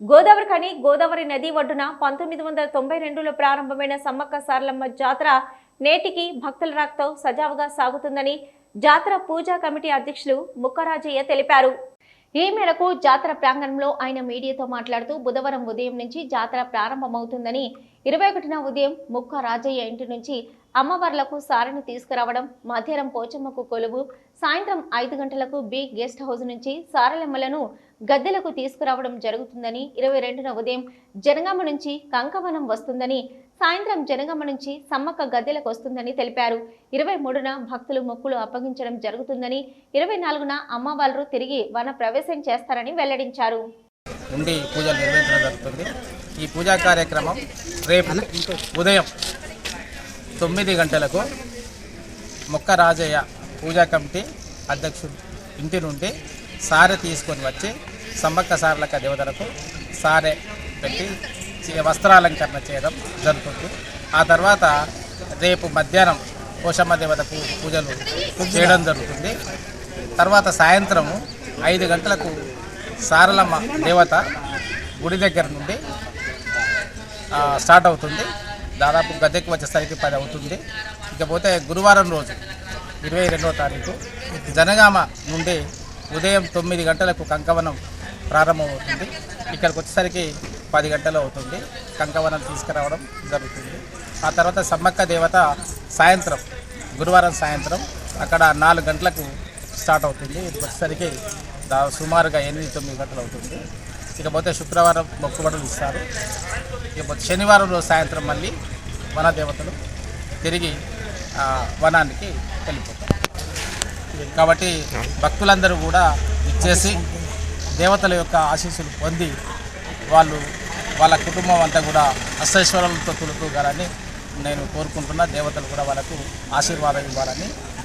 గోదావరి ఖని గోదావరి నది ఒడ్డున పంతొమ్మిది వందల తొంభై రెండులో ప్రారంభమైన సమ్మక్క సారలమ్మ జాతర నేటికి భక్తుల రాకతో సజావుగా సాగుతుందని జాతర పూజా కమిటీ అధ్యక్షులు ముక్కరాజయ్య తెలిపారు. ఈ మేరకు జాతర ప్రాంగణంలో ఆయన మీడియాతో మాట్లాడుతూ బుధవారం ఉదయం నుంచి జాతర ప్రారంభమవుతుందని ఇరవై ఒకటిన ఉదయం ముక్క రాజయ్య ఇంటి నుంచి అమ్మవార్లకు సారిని తీసుకురావడం మధ్యాహ్నం పోచమ్మకు కొలువు సాయంత్రం ఐదు గంటలకు బి గెస్ట్ హౌస్ నుంచి సారలమ్మలను గద్దెలకు తీసుకురావడం జరుగుతుందని ఇరవై రెండున ఉదయం జనగామ నుంచి కంకవనం వస్తుందని సాయంత్రం జనగమ్మ నుంచి సమ్మక్క గద్దెలకు వస్తుందని తెలిపారు. ఇరవై మూడున భక్తులు మొక్కులు అప్పగించడం జరుగుతుందని ఇరవై నాలుగున అమ్మవారు తిరిగి వన ప్రవేశం చేస్తారని వెల్లడించారు. ఉండి పూజలు నిర్వహించడం జరుగుతుంది. ఈ పూజా కార్యక్రమం రేపు ఉదయం తొమ్మిది గంటలకు మొక్క రాజయ్య పూజా కమిటీ అధ్యక్షుడు ఇంటి నుండి సారె తీసుకొని వచ్చి సమ్మక్క సారలక దేవతలకు సారె పెట్టి వస్త్రాలంకరణ చేయడం జరుగుతుంది. ఆ తర్వాత రేపు మధ్యాహ్నం పోషమ్మ దేవత పూజలు చేయడం జరుగుతుంది. తర్వాత సాయంత్రము ఐదు గంటలకు సారలమ్మ దేవత గుడి దగ్గర నుండి స్టార్ట్ అవుతుంది. దాదాపు గద్దెకి వచ్చేసరికి పది అవుతుంది. ఇకపోతే గురువారం రోజు ఇరవై రెండవ తారీఖు జనగామ నుండి ఉదయం తొమ్మిది గంటలకు కంకవనం ప్రారంభమవుతుంది. ఇక్కడికి వచ్చేసరికి పది గంటలు అవుతుంది. కంకవనం తీసుకురావడం జరుగుతుంది. ఆ తర్వాత సమ్మక్క దేవత సాయంత్రం గురువారం సాయంత్రం అక్కడ నాలుగు గంటలకు స్టార్ట్ అవుతుంది. ఇది వచ్చేసరికి సుమారుగా ఎనిమిది తొమ్మిది గంటలు అవుతుంది. ఇకపోతే శుక్రవారం మొక్కుబడులు ఇస్తారు. ఇకపోతే శనివారం రోజు సాయంత్రం మళ్ళీ వన దేవతలు తిరిగి ఆ, వనానికి వెళ్ళిపోతారు. కాబట్టి భక్తులందరూ కూడా ఇచ్చేసి దేవతల యొక్క ఆశీస్సులు పొంది వాళ్ళు వాళ్ళ కుటుంబం అంతా కూడా అష్టైశ్వరాలతో తులుతూగాలని నేను కోరుకుంటున్నా. దేవతలు కూడా వాళ్ళకు ఆశీర్వాదం ఇవ్వాలని